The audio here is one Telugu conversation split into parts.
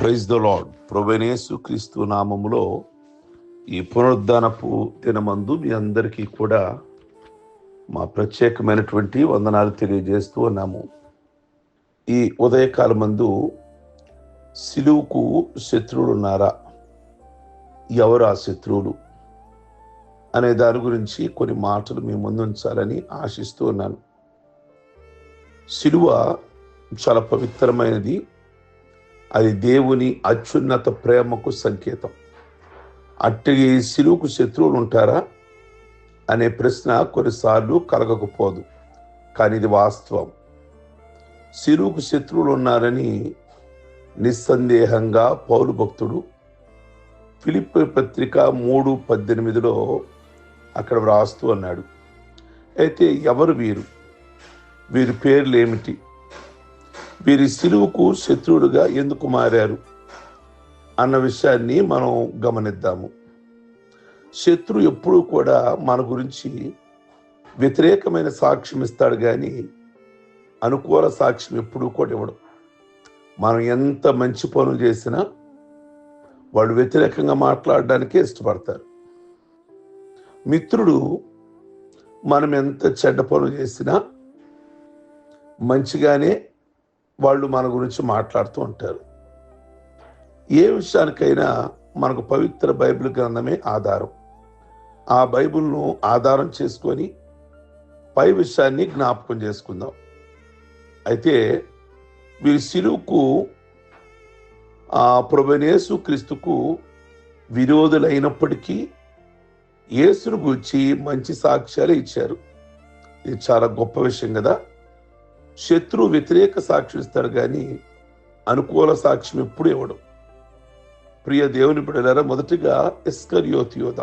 ప్రైజ్ ద లాడ్ ప్రొవెనేసు క్రీస్తు నామములో ఈ పునరుద్ధానపు దినమందు మీ అందరికీ కూడా మా ప్రత్యేకమైనటువంటి వందనాలు తెలియజేస్తూ ఉన్నాము. ఈ ఉదయకాల మందు సిలువుకు శత్రువులు ఉన్నారా ఎవరు ఆ శత్రువులు? అనే దాని గురించి కొన్ని మాటలు మీ ముందు ఉంచాలని ఆశిస్తూ ఉన్నాను. సిలువ చాలా పవిత్రమైనది అది దేవుని అత్యున్నత ప్రేమకు సంకేతం. అట్టి సిలువుకు శత్రువులు ఉంటారా? అనే ప్రశ్న కొన్నిసార్లు కలగకపోదు కానీ ఇది వాస్తవం. సిలువుకు శత్రువులు ఉన్నారని నిస్సందేహంగా పౌరు భక్తుడు ఫిలిప్ పత్రిక మూడు పద్దెనిమిదిలో అక్కడ వ్రాస్తూ అన్నాడు. అయితే ఎవరు వీరు? వీరి పేర్లు ఏమిటి వీరి సిలువుకు శత్రువులుగా ఎందుకు మారారు? అన్న విషయాన్ని మనం గమనిద్దాము. శత్రు ఎప్పుడూ కూడా మన గురించి వ్యతిరేకమైన సాక్ష్యం ఇస్తాడు కానీ అనుకూల సాక్ష్యం ఎప్పుడూ కూడా ఇవ్వడం. మనం ఎంత మంచి పనులు చేసినా వాళ్ళు వ్యతిరేకంగా మాట్లాడడానికే ఇష్టపడతారు. మిత్రుడు మనం ఎంత చెడ్డ పనులు చేసినా మంచిగానే వాళ్ళు మన గురించి మాట్లాడుతూ ఉంటారు. ఏ విషయానికైనా మనకు పవిత్ర బైబిల్ గ్రంథమే ఆధారం. ఆ బైబిల్ను ఆధారం చేసుకొని పై విషయాన్ని జ్ఞాపకం చేసుకుందాం. అయితే వీరి సిలువుకు ఆ ప్రభునేసు క్రీస్తుకు విరోధులైనప్పటికీ యేసును గురించి మంచి సాక్ష్యాలు ఇచ్చారు. ఇది చాలా గొప్ప విషయం కదా శత్రు వ్యతిరేక సాక్ష్యం ఇస్తాడు కానీ అనుకూల సాక్ష్యం ఎప్పుడు ఇవ్వడం. ప్రియ దేవుని బిడ్డలారా మొదటిగా ఇస్కర్యోత్ యోధ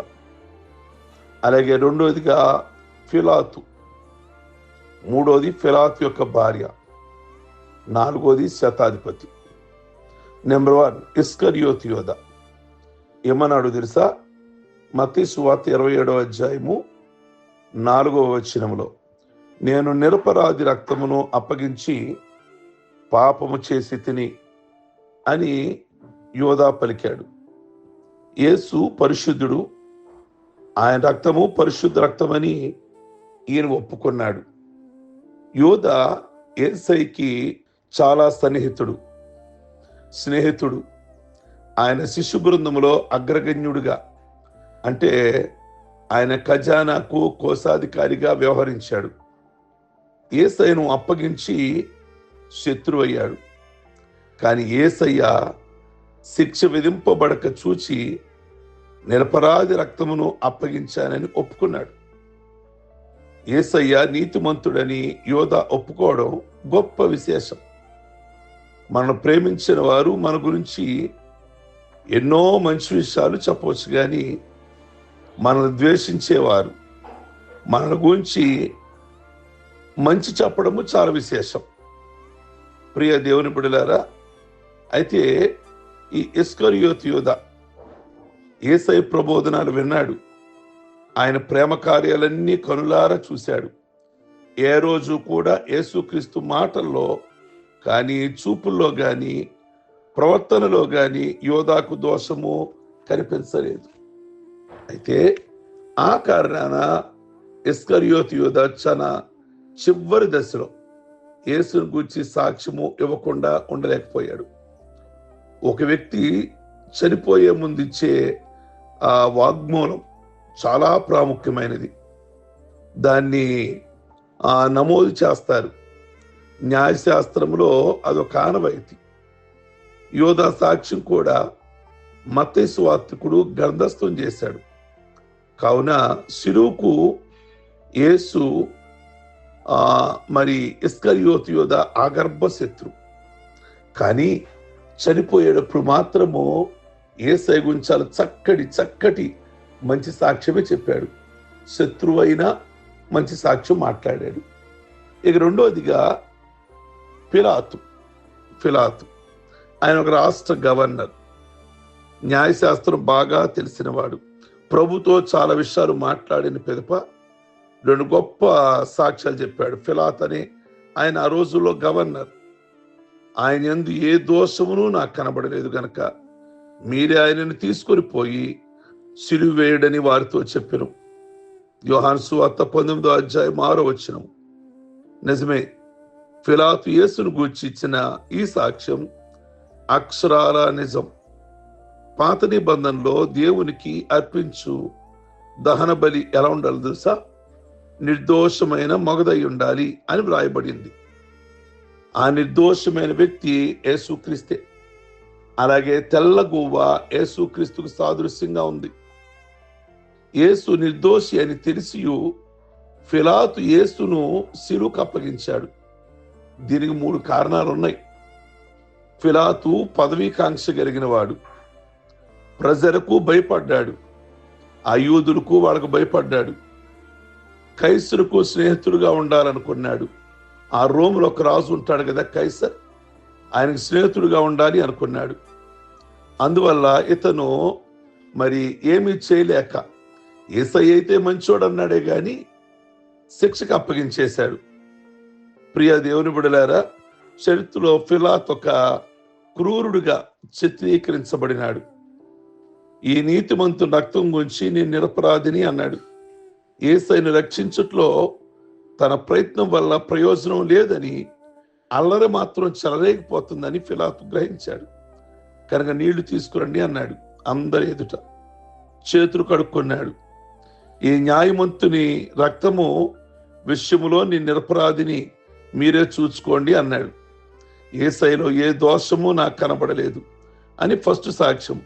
అలాగే రెండోదిగా ఫిలాతు మూడోది ఫిలాతు యొక్క భార్య నాలుగోది శతాధిపతి. నెంబర్ వన్ ఇస్కర్యోతి యోధ. ఏమన్నాడు తెలుసా? మతి సువార్త ఇరవై ఏడవ అధ్యాయము నాలుగవ వచనంలో నేను నిరపరాధి రక్తమును అప్పగించి పాపము చేసి తిని అని యోధా పలికాడు. యేసు పరిశుద్ధుడు ఆయన రక్తము పరిశుద్ధ రక్తమని ఈయన ఒప్పుకున్నాడు. యోధ ఏసైకి చాలా సన్నిహితుడు స్నేహితుడు. ఆయన శిశు బృందంలో అగ్రగణ్యుడిగా అంటే ఆయన ఖజానాకు కోశాధికారిగా వ్యవహరించాడు. ఏసయ్యను అప్పగించి శత్రువు అయ్యాడు. కానీ ఏసయ్య శిక్ష విధింపబడక చూచి నిరపరాధి రక్తమును అప్పగించానని ఒప్పుకున్నాడు. ఏసయ్య నీతిమంతుడని యోధ ఒప్పుకోవడం గొప్ప విశేషం. మనను ప్రేమించిన వారు మన గురించి ఎన్నో మంచి విషయాలు చెప్పవచ్చు కానీ మనల్ని ద్వేషించేవారు మన గురించి మంచి చెప్పడము చాలా విశేషం. ప్రియ దేవుని బిడలారా అయితే ఈ ఇస్కరియోత్ యోధ ఏసై ప్రబోధనాలు విన్నాడు. ఆయన ప్రేమ కార్యాలన్నీ కనులారా చూశాడు. ఏ రోజు కూడా యేసుక్రీస్తు మాటల్లో కానీ చూపుల్లో కానీ ప్రవర్తనలో కానీ యోధాకు దోషము కనిపించలేదు. అయితే ఆ కారణాన ఇస్కరియోత్ యోధ చాలా చివరి దశలో యేసును గురించి సాక్ష్యము ఇవ్వకుండా ఉండలేకపోయాడు. ఒక వ్యక్తి చనిపోయే ముందు ఇచ్చే ఆ వాగ్మూలం చాలా ప్రాముఖ్యమైనది. దాన్ని ఆ నమోదు చేస్తారు. న్యాయశాస్త్రంలో అదొక ఆనవాయితీ. యోధా సాక్ష్యం కూడా మత్తేసు వార్తకుడు చేశాడు. కావున శిరువుకు యేసు మరి ఇస్కరియోత్ యోధ ఆగర్భ శత్రు. కానీ చనిపోయేటప్పుడు మాత్రము ఏ గురించి చక్కటి చక్కటి మంచి సాక్ష్యమే చెప్పాడు. శత్రువైనా మంచి సాక్ష్యం మాట్లాడాడు. ఇక రెండవదిగా ఫిలాతు ఫిలాతు ఆయన ఒక రాష్ట్ర గవర్నర్. న్యాయశాస్త్రం బాగా తెలిసినవాడు. ప్రభుతో చాలా విషయాలు మాట్లాడిన పెదప రెండు గొప్ప సాక్ష్యాలు చెప్పాడు. ఫిలాత్ అని ఆయన ఆ రోజుల్లో గవర్నర్. ఆయన ఎందు ఏ దోషమును నాకు కనబడలేదు గనక మీరే ఆయనను తీసుకొని పోయి సిలువ వేయడని వారితో చెప్పిన. యోహాను సువార్త పంతొమ్మిదో అధ్యాయం ఆరో వచ్చిన నిజమే ఫిలాతు యేసును గూర్చి ఇచ్చిన ఈ సాక్ష్యం అక్షరాల నిజం. పాత నిబంధనలో దేవునికి అర్పించు దహన బలి ఎలా ఉండాలి తెలుసా? నిర్దోషమైన మగదై ఉండాలి అని వ్రాయబడింది. ఆ నిర్దోషమైన వ్యక్తి యేసుక్రీస్తే. అలాగే తెల్ల గువ్వ యేసుక్రీస్తుకు సాదృశ్యంగా ఉంది. యేసు నిర్దోషి అని తెలిసి ఫిలాతు యేసును సిలుకు అప్పగించాడు. దీనికి మూడు కారణాలు ఉన్నాయి ఫిలాతు పదవీకాంక్ష కలిగిన వాడు ప్రజలకు భయపడ్డాడు. ఆ యూదులకు వాళ్ళకు భయపడ్డాడు. కైసరుకు స్నేహితుడుగా ఉండాలనుకున్నాడు. ఆ రోములో ఒక రాజు ఉంటాడు కదా కైసర్. ఆయనకు స్నేహితుడుగా ఉండాలి అనుకున్నాడు. అందువల్ల ఇతను మరి ఏమీ చేయలేక ఏసై అయితే మంచోడు అన్నాడే గాని శిక్షకు అప్పగించేశాడు. ప్రియ దేవుని బిడలారా చరిత్రలో ఫిలాత్ ఒక క్రూరుడుగా చిత్రీకరించబడినాడు. ఈ నీతిమంతు రక్తం గురించి నేను నిరపరాధిని అన్నాడు. ఏసైను రక్షించట్లో తన ప్రయత్నం వల్ల ప్రయోజనం లేదని అల్లరి మాత్రం చెలరేగిపోతుందని ఫిలాతు గ్రహించాడు. కనుక నీళ్ళు తీసుకురండి అన్నాడు అందరి ఎదుట. చేతులు కడుక్కున్నాడు. ఈ న్యాయమంతుని రక్తము విషయములో నీ నిరపరాధిని మీరే చూసుకోండి అన్నాడు. ఏ శైలో ఏ దోషము నాకు కనబడలేదు అని ఫస్ట్ సాక్ష్యం.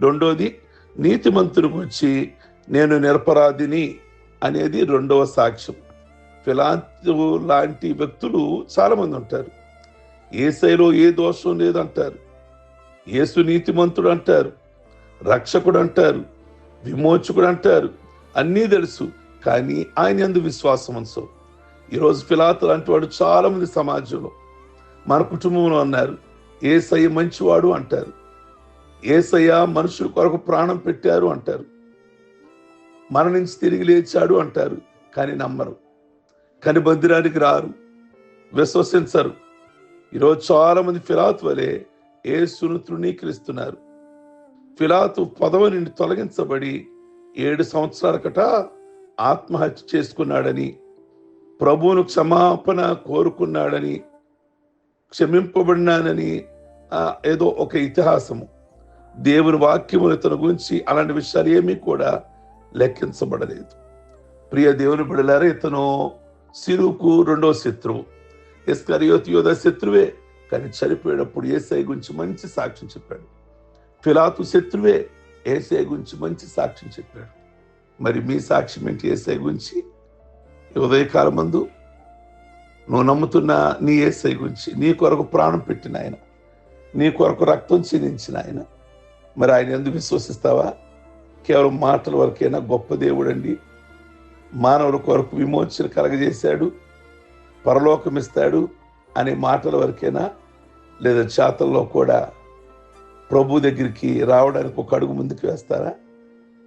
రెండోది నీతిమంతుని గురించి నేను నిరపరాధిని అనేది రెండవ సాక్ష్యం. ఫిలాంతు లాంటి వ్యక్తులు చాలామంది ఉంటారు. ఏసైలో ఏ దోషం లేదంటారు. ఏసు నీతిమంతుడు అంటారు. రక్షకుడు అంటారు. విమోచకుడు అంటారు. అన్నీ తెలుసు. కానీ ఆయన ఎందు విశ్వాసం అంశం ఈరోజు ఫిలాతు లాంటి వాడు చాలామంది సమాజంలో మన కుటుంబంలో అన్నారు ఏసయ్య మంచివాడు అంటారు. ఏసయ్య మనుషుల కొరకు ప్రాణం పెట్టారు అంటారు. మరణించి తిరిగి లేచాడు అంటారు కానీ నమ్మరు. కానీ మందిరానికి రారు విశ్వసించరు. ఈరోజు చాలా మంది వలె ఏసును తృణీకరిస్తున్నారు. ఫిలాతు పదవి నుండి తొలగించబడి ఏడు సంవత్సరాల కట ఆత్మహత్య చేసుకున్నాడని ప్రభువును క్షమాపణ కోరుకున్నాడని క్షమింపబడినానని ఏదో ఒక ఇతిహాసము. దేవుని వాక్యము తన గురించి అలాంటి విషయాలు ఏమీ కూడా లెక్కించబడలేదు. ప్రియ దేవుని బిడలారా ఇతను సిరుకు రెండో శత్రువు. ఇస్కరియోత్ యోధ శత్రువే కానీ చనిపోయేటప్పుడు ఏసై గురించి మంచి సాక్ష్యం చెప్పాడు. ఫిలాతు శత్రువే ఏసై గురించి మంచి సాక్ష్యం చెప్పాడు. మరి మీ సాక్ష్యం ఏంటి ఏసై గురించి? ఈ ఉదయకాలం మందు నువ్వు నమ్ముతున్న నీ ఏసై గురించి నీ కొరకు ప్రాణం పెట్టిన ఆయన నీ కొరకు రక్తం చెల్లించిన ఆయన. మరి ఆయన ఎందుకు విశ్వసిస్తావా? కేవలం మాటల వరకైనా గొప్ప దేవుడండి. మానవుల కొరకు విమోచన కలగజేశాడు. పరలోకం ఇస్తాడు అనే మాటల వరకైనా లేదా చేతల్లో కూడా ప్రభు దగ్గరికి రావడానికి ఒక అడుగు ముందుకు వేస్తారా?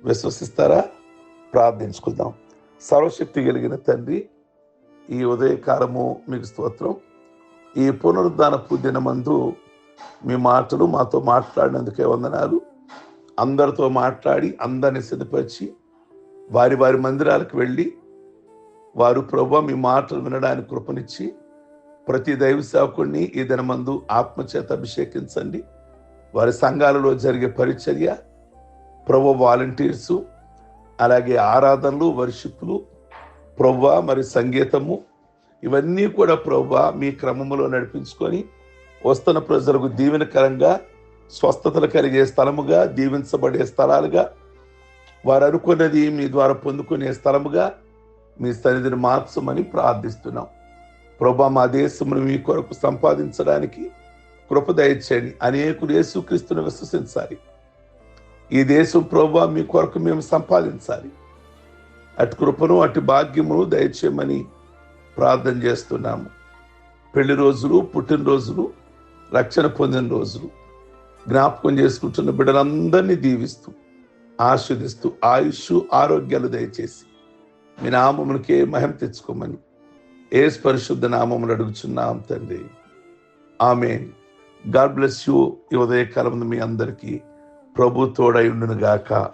విశ్వసిస్తారా? ప్రార్థించుకుందాం. సర్వశక్తి కలిగిన తండ్రి ఈ ఉదయకాలము మీకు స్తోత్రం. ఈ పునరుద్ధానపు దినమందు మీ మాటలు మాతో మాట్లాడినందుకే వందనాలు. అందరితో మాట్లాడి అందరిని సిద్ధపరిచి వారి వారి మందిరాలకు వెళ్ళి వారు ప్రభు మీ మాటలు వినడానికి కృపనిచ్చి ప్రతి దైవ సేవకుడిని ఈ దినమందు ఆత్మచేత అభిషేకించండి. వారి సంఘాలలో జరిగే పరిచర్య ప్రభు వాలంటీర్సు అలాగే ఆరాధనలు వర్షిప్లు ప్రవ్వ మరి సంగీతము ఇవన్నీ కూడా ప్రవ్వ మీ క్రమంలో నడిపించుకొని వస్తున్న ప్రజలకు దీవెనకరంగా స్వస్థతలు కలిగే స్థలముగా దీవించబడే స్థలాలుగా వారు అనుకున్నది మీ ద్వారా పొందుకునే స్థలముగా మీ సన్నిధిని మార్చమని ప్రార్థిస్తున్నాం. ప్రభా మా దేశమును మీ కొరకు సంపాదించడానికి కృప దయచేయండి. అనేకులు యేసుక్రీస్తును విశ్వసించాలి. ఈ దేశం ప్రభా మీ కొరకు మేము సంపాదించాలి. అటు కృపను అటు భాగ్యమును దయచేయమని ప్రార్థన చేస్తున్నాము. పెళ్ళి రోజులు పుట్టినరోజులు రక్షణ పొందిన రోజులు. జ్ఞాపకం చేసుకుంటున్న బిడ్డలందరినీ దీవిస్తూ ఆస్వాదిస్తూ ఆయుష్ ఆరోగ్యాలు దయచేసి మీ నామములకే మహిమ తెచ్చుకోమని ఏ పరిశుద్ధ నామములు అడుగుచున్నాం తండ్రి. ఆమె గాడ్ బ్లెస్ యూ ఈ ఉదయకాలం మీ అందరికీ. ప్రభు తోడై ఉండును గాక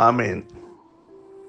ఆమెన్.